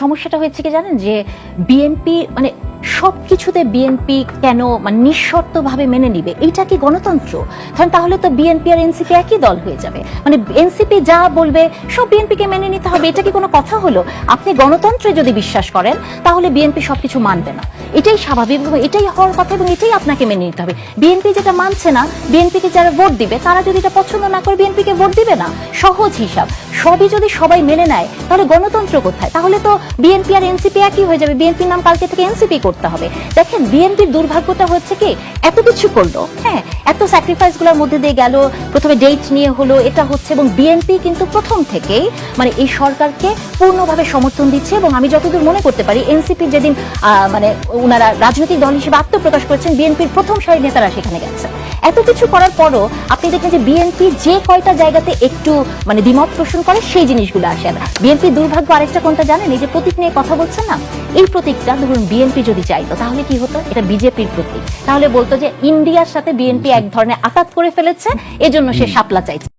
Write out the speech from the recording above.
সমস্যাটা হয়েছে কি জানেন? যে বিএনপি মানে সব কিছুতে বিএনপি কেন মানে নিঃশর্তভাবে মেনে নিবে? এইটা কি গণতন্ত্র? কারণ তাহলে তো বিএনপি আর এনসিপি একই দল হয়ে যাবে। মানে এনসিপি যা বলবে, সব বিএনপিকে মেনে নিতে হবে। এটা কি কোনো কথা হলো? আপনি গণতন্ত্রে যদি বিশ্বাস করেন, তাহলে বিএনপি সব কিছু মানবে না। এটাই স্বাভাবিক এবং এটাই হওয়ার কথা এবং এটাই আপনাকে মেনে নিতে হবে। বিএনপি যেটা মানছে না বিএনপিকে যারা ভোট দিবে, তারা যদি এটা পছন্দ না করে বিএনপিকে ভোট দিবে না? সহজ হিসাব। সবই যদি সবাই মেনে নেয়, তাহলে গণতন্ত্র কোথায়? তাহলে তো বিএনপি আর এনসিপি একই হয়ে যাবে। বিএনপির নাম কালকে থেকে এনসিপি করতে হবে। দেখেন বিএনপির দুর্ভাগ্যটা হচ্ছে কি? এত কিছু করল হ্যাঁ? এত স্যাক্রিফাইসগুলোর মধ্যে দিয়ে গেল, প্রথমে ডেট নিয়ে হলো, এটা হচ্ছে এবং বিএনপি কিন্তু প্রথম থেকেই মানে এই সরকারকে পূর্ণভাবে সমর্থন দিচ্ছে এবং আমি যতদূর মনে করতে পারি এনসিপি যেদিন মানে ওনারা রাজনৈতিক দল হিসেবে আত্মপ্রকাশ করেছেন বিএনপির প্রথম সারির নেতারা সেখানে গেছে। এত কিছু করার পরও আপনি দেখেন যে বিএনপি যে কয়টা জায়গাতে একটু মানে দ্বিমত পোষণ করে সেই জিনিসগুলো আসে না। বিএনপি দুর্ভাগ্য আরেকটা কোনটা জানেন? এই যে প্রতীক নিয়ে কথা বলছে না? এই প্রতীকটা ধরুন বিএনপি যদি চাইতো তাহলে কি হতো? এটা বিজেপির প্রতীক। তাহলে বলতো যে ইন্ডিয়ার সাথে বিএনপি এক ধরনের আঘাত করে ফেলেছে এজন্য সে সাপলা চাইছে।